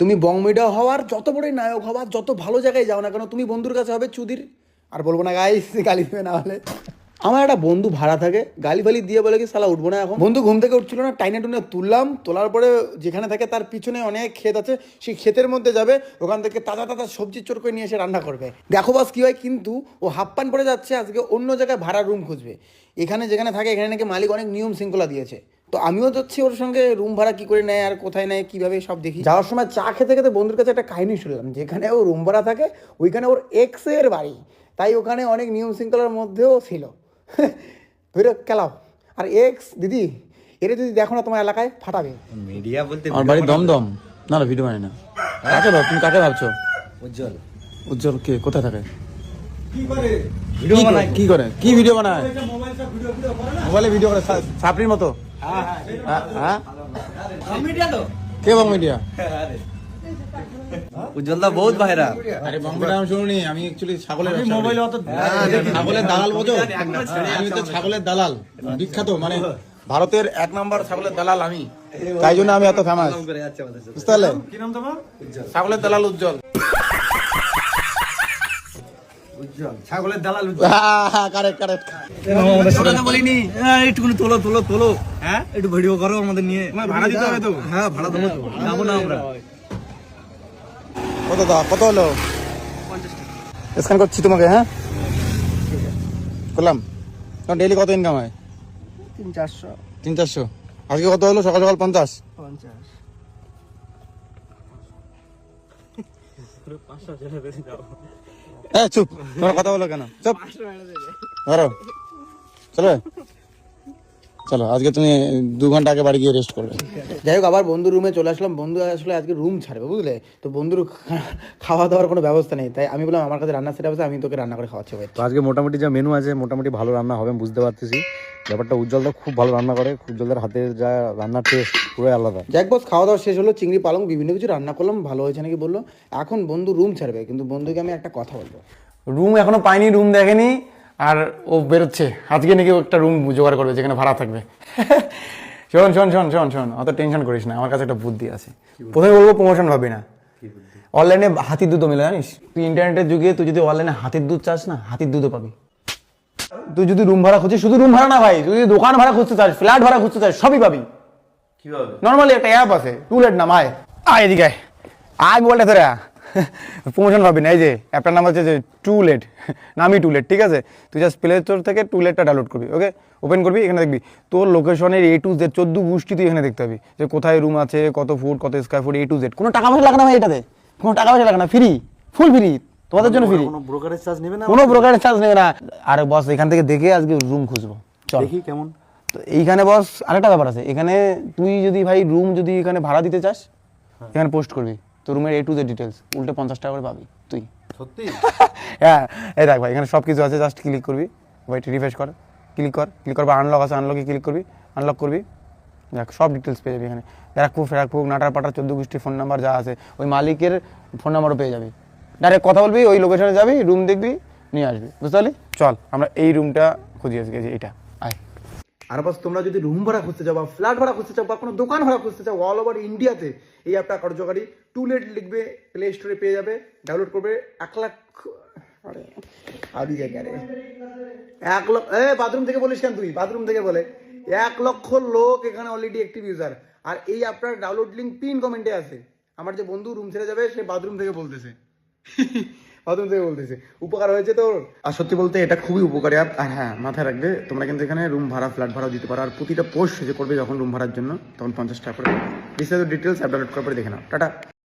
তুমি বংমিডা হওয়ার যত বড়ই নায়ক হওয়ার যত ভালো জায়গায় যাও না কেন, তুমি বন্ধুর কাছে হবে চুদির। আর বলব না গাইস গালি দেবে না হলে। আমার একটা বন্ধু ভাড়া থাকে, গালি ফালি দিয়ে বলে কি সালা উঠবো না এখন। বন্ধু ঘুম থেকে উঠছিল না, টাইনে টুনে তুললাম, তোলার পরে যেখানে থাকে তার পিছনে অনেক ক্ষেত আছে, সেই ক্ষেতের মধ্যে যাবে, ওখান থেকে তাজা তাজা সবজি চোর করে নিয়ে এসে রান্না করবে। দেখো বাস কি হয়, কিন্তু ও হাফ প্যান্ট পরে যাচ্ছে, আজকে অন্য জায়গায় ভাড়া রুম খুঁজবে। এখানে যেখানে থাকে, এখানে নাকি মালিক অনেক নিয়ম শৃঙ্খলা দিয়েছে। তো আমিও যাচ্ছি ওর সঙ্গে রুম ভাড়া কি করে নেয় আর কোথায় নেয় কীভাবে সব দেখি। যাওয়ার সময় চা খেতে খেতে বন্ধুর কাছে একটা কাহিনী শুনলাম যেখানে ও রুম ভাড়া থাকে ওইখানে ওর এক্সের বাড়ি। তাই ওখানে অনেক নিয়ম শৃঙ্খলার মধ্যেও ছিল। ধরে কেলাও আর এক্স দিদি এটা যদি দেখো না তোমার এলাকায় ফাটাবে। মিডিয়া বলতে আমার বাড়ি দমদম। না না ভিডিও বানাই না। কাকে ভাব তুমি কাকে ভাবছ? উজ্জ্বল। উজ্জ্বল কে? কোথায় থাকে? ভিডিও কি করে- কি করে? কি ভিডিও বানায়? মোবাইলে ভিডিও করে সা- সাপড়ির মতো। কে বং মিডিয়া? উজ্জ্বল দা বহুত ভাইরা। আরে আমি শুনুনি আমি অ্যাকচুয়ালি ছাগলের মোবাইলে অত ছাগলের দালাল বোঝো। আমি তো ছাগলের দালাল বিখ্যাত মানে ভারতের এক নম্বর ছাগলের দালাল আমি। তাই জন্য আমি এত ফেমাস করে যাচ্ছে আমাদের সাথে। বুঝতে পারলে? ছাগলের দালাল উজ্জ্বল। ছাগলের দালাল কারেক্ট কারেক্ট বলিনি। তোলো তোলো তোলো। হ্যাঁ? একটু ভিডিও করো আমাদের নিয়ে। ভাড়া দিতে হবে তো? হ্যাঁ ভাড়া দেবো। যাব না আমরা। কত হলো? স্ক্যান করছি তোমাকে হ্যাঁ? করলাম। তোমার ডেইলি কত ইনকাম হয়? তিন চারশো। তিন চারশো। আজকে কত হলো? সকাল সকাল পঞ্চাশ। পঞ্চাশ। চুপ। তোমার কথা বলো কেন? চুপ। ধরো চলো। চলো আজকে তুমি দু ঘণ্টা আগে বাড়ি গিয়ে রেস্ট করবে। যাই হোক আবার বন্ধুর রুমে চলে আসলাম। বন্ধু আসলে আজকে রুম ছাড়বে বুঝলে? তো বন্ধুর খাওয়া দাওয়ার কোনো ব্যবস্থা নেই। তাই আমি বললাম আমার কাছে রান্না সেটা আছে আমি তোকে রান্না করে খাওয়াচ্ছি তো আজকে মোটামুটি যা মেনু আছে মোটামুটি ভালো রান্না হবে আমি বুঝতে পারতেছি। ব্যাপারটা উজ্জ্বলদা খুব ভালো রান্না করে উজ্জ্বলদার হাতের যা রান্নার টেস্ট পুরো আলাদা। যাক বস খাওয়া দাওয়া শেষ হলো চিংড়ি পালং বিভিন্ন কিছু রান্না করলাম ভালো হয়েছে নাকি বলল। এখন বন্ধু রুম ছাড়বে কিন্তু বন্ধুকে আমি একটা কথা বলব। রুম এখনও পাইনি রুম দেখেনি আর ও বেরোচ্ছে। আজকে নাকি ও একটা রুম জোগাড় করবে যেখানে ভাড়া থাকবে। শোন শোন শোন শোন শোন অত টেনশন করিস না আমার কাছে একটা বুদ্ধি আছে। প্রথমে বলব প্রমোশন ভাবি না। অনলাইনে হাতির দুধও মেলে জানিস? তুই ইন্টারনেটের যুগে তুই যদি অনলাইনে হাতির দুধ চাস না হাতির দুধও পাবি। তুই যদি রুম ভাড়া খুঁজিস শুধু রুম ভাড়া না ভাই যদি দোকান ভাড়া খুঁজতে চাস ফ্ল্যাট ভাড়া খুঁজতে চাস সবই পাবি। নর্মালি একটা অ্যাপ আছে টুলেট নাম আয়। আয় এদিকে আয়। আয় ধরে প্রমোশন পাবি না এই যে অ্যাপটার নাম হচ্ছে যে টুলেট নামই টুলেট ঠিক আছে? তুই জাস্ট প্লে স্টোর থেকে টুলেটটা ডাউনলোড করবি ওকে ওপেন করবি এখানে দেখবি তোর লোকেশনের এ টু জেড চোদ্দ গোষ্ঠী তুই এখানে দেখতে পাবি। যে কোথায় রুম আছে কত ফুট কত square feet A to Z কোনো টাকা পয়সা লাগে না ভাই এটাতে। কোনো টাকা পয়সা লাগে না ফ্রি ফুল ফ্রি তোমাদের জন্য ফ্রি কোনো ব্রোকারেজ চার্জ নেবে না কোনো চার্জ নেবে না। আর বস এখান থেকে দেখে আজকে রুম খুঁজবো। চল। দেখি কেমন। তো এইখানে বস আরেকটা ব্যাপার আছে। এখানে তুই যদি ভাই রুম যদি এখানে ভাড়া দিতে চাস এখানে পোস্ট করবি। তো রুমের এ টু জেড ডিটেলস উল্টে পঞ্চাশ টাকা করে পাবি তুই। সত্যি? হ্যাঁ এই দেখ ভাই এখানে সব কিছু আছে। জাস্ট ক্লিক করবি। ভাই রিফ্রেশ কর। ক্লিক কর। ক্লিক করবা আনলক আছে। আনলকে ক্লিক করবি। আনলক করবি। দেখ সব ডিটেলস পেয়ে যাবি এখানে। ব্যারাকপুর ফেরাকপুর নাটার পাটার চোদ্দ গোষ্ঠী ফোন নাম্বার যা আছে ওই মালিকের ফোন নাম্বারও পেয়ে যাবি। ডাইরেক্ট কথা বলবি ওই লোকেশনে যাবি রুম দেখবি নিয়ে আসবি। বুঝতে পারলি? চল আমরা এই রুমটা খুঁজে আজকে যে এইটা। আয়। আর বাস তোমরা যদি রুম ভাড়া খুঁজতে চাও বা ফ্ল্যাট ভাড়া খুঁজতে চাও বা কোনো দোকান ভাড়া খুঁজতে চাও অল ওভার ইন্ডিয়াতে এই অ্যাপটা কার্যকারী। টু লেট লিখবে প্লে স্টোরে পেয়ে যাবে ডাউনলোড করবে এক লাখ আরে আদি জায়গা রে। এক লক্ষ এ বাথরুম থেকে বলিস কেন তুই? বাথরুম থেকে বলে। এক লক্ষ লোক এখানে অলরেডি অ্যাক্টিভ ইউজার আর এই অ্যাপটার ডাউনলোড লিঙ্ক পিন কমেন্টে আছে। আমার যে বন্ধু রুম ছেড়ে যাবে সে বাথরুম থেকে বলতেছে। বাথরুম থেকে বলতেছি, উপকার হয়েছে তোর? আর সত্যি বলতে এটা খুবই উপকারী। অ্যাপ আর হ্যাঁ মাথায় রাখবে, তোমরা কিন্তু এখানে রুম ভাড়া ফ্ল্যাট ভাড়াও দিতে পারো। আর প্রতিটা পোস্ট যে করবে যখন রুম ভাড়ার জন্য, তখন পঞ্চাশ টাকা করে বিস্তারিত ডিটেলস অ্যাপ ডাউনলোড করার দেখে নাও। টাটা।